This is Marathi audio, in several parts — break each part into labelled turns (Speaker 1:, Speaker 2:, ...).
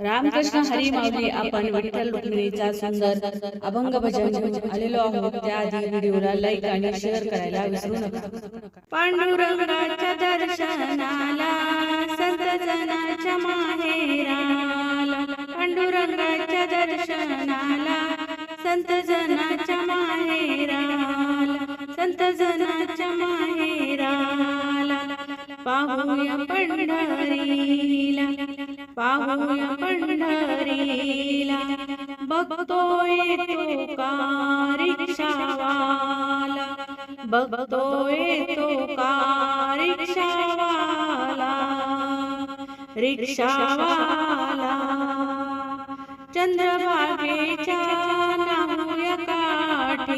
Speaker 1: रामकृष्ण हरी माऊली आपण विठ्ठल रुक्मिणीचा सुंदर अभंग भजन घेऊन आलेलो आहोत. त्याआधी व्हिडिओला लाईक आणि शेअर करायला विसरू नका. पांडुरंगाच्या दर्शनाला संत जनाच्या माहेराला पांडुरंगाच्या दर्शनाला संत जनाच्या माहेराला संत जनाच्या माहेराला पाहूया पंढरीला. पाहूया पंढरीला. बघतोय तो का रिक्षावाला बघतोय तो का रिक्षावाला. रिक्षावाला चंद्रभागेच्या नाहूया काठी.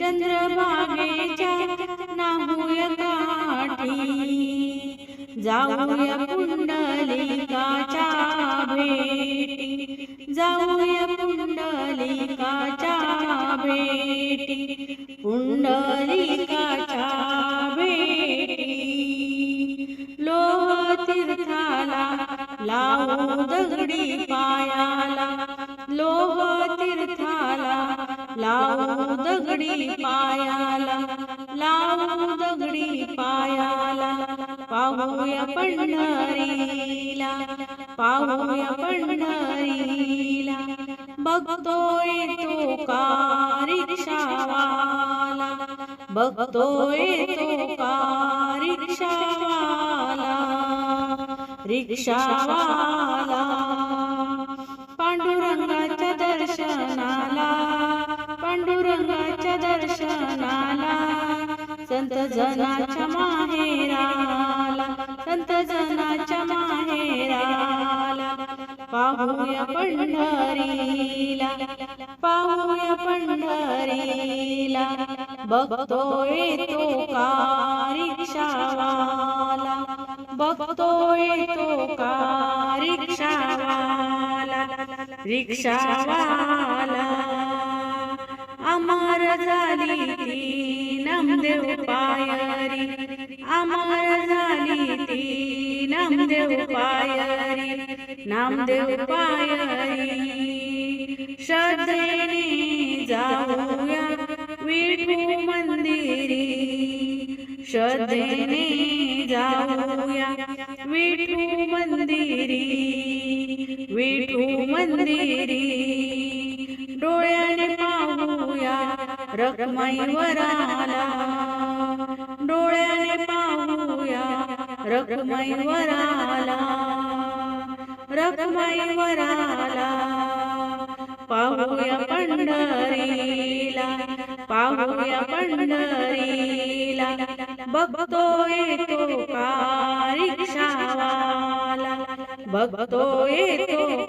Speaker 1: चंद्रभागेच्या नाहूया काठी. जाऊया पुंडलिकाच्या भेटी जाऊया पुंडलिकाच्या भेटी पुंडलिकाच्या भेटी लोह लावू दगडी पायाला. लोह तीर्थाला लावू दगडी पायाला. लावू दगडी पायाला. पाहूया पंढरीला पाहूया पंढरीला. बघतोय तो का रिक्षावाला बघतोय तो का रिक्षावाला रिक्षावाला संत जनाच्या माहेराला संत जनाच्या माहेराला. पाहूया पंढरीला पाहूया पंढरीला. बघतोय येतो का रिक्षावाला बघतोय तो का रिक्षावाला. रिक्षावाला. अमर झाली ती नामदेव पायरी. अमर झाली ती नामदेव पायरी. नामदेव पायरी. श्रद्धेने जाऊया विठू मंदिरी. श्रद्धेने जाऊया विठू मंदिरी. विठू मंदिरी. रखमाई वराला डोळ्याने पाहूया रखमाई वराला रखमाई वराला पाहूया पंढरीला पाहूया पंढरीला. बघतो येतो का रिक्षावाला? बघतो येतो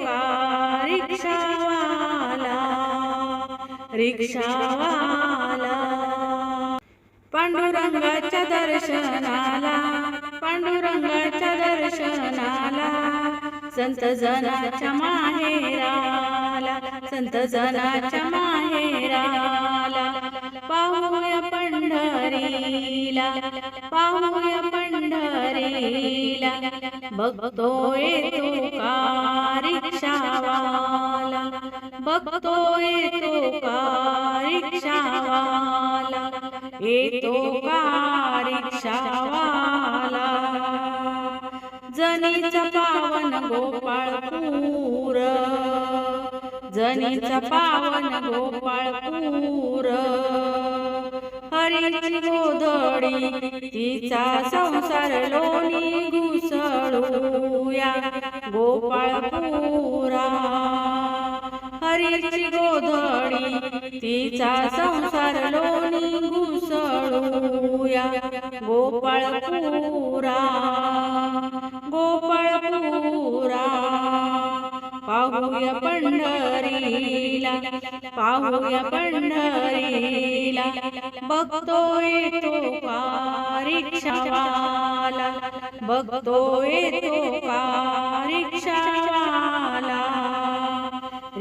Speaker 1: रिक्षावाला पांडुरंगाच्या दर्शनाला पांडुरंगाच्या दर्शनाला. संत जनाच्या माहेराला संत जनाच्या माहेराला. पाहूया पंढरीला पाहूया पंढरीला. बघतोय तो का रिक्षावाला? बघतोय तो येतो का रिक्षावाला? जनीचा पावन गोपाळपूर. जनीचा पावन गोपाळपूर. हरीची गोधडी तिचा संसार लोणी घुसळूया गोपाळपुरा. हरीची गोधडी तिचा संसार लोणी घुसळूया. गोपाळपुरा गोपाळपुरा. पाहूया पंढरीला पाहूया पंढरीला. बघतोय तो का रिक्षावाला बघतोय तो का रिक्षावाला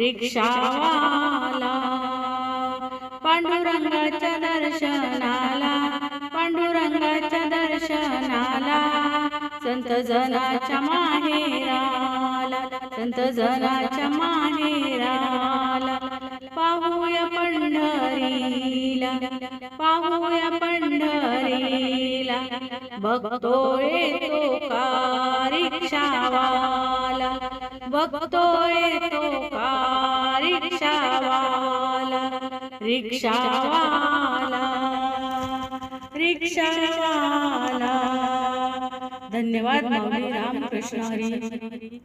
Speaker 1: रिक्षावाला पांडुरंगाच्या दर्शनाला पांडुरंगाच्या दर्शनाला संत जनाच्या माहेराला संत जनाच्या माहेराला. पाहूया पंढरीला पाहूया पंढरीला. बघतो येतो का रिक्षावाला बघतो येतो का रिक्षावाला रिक्षावाला। रिक्षावाला। धन्यवाद माऊली रामकृष्ण हरी।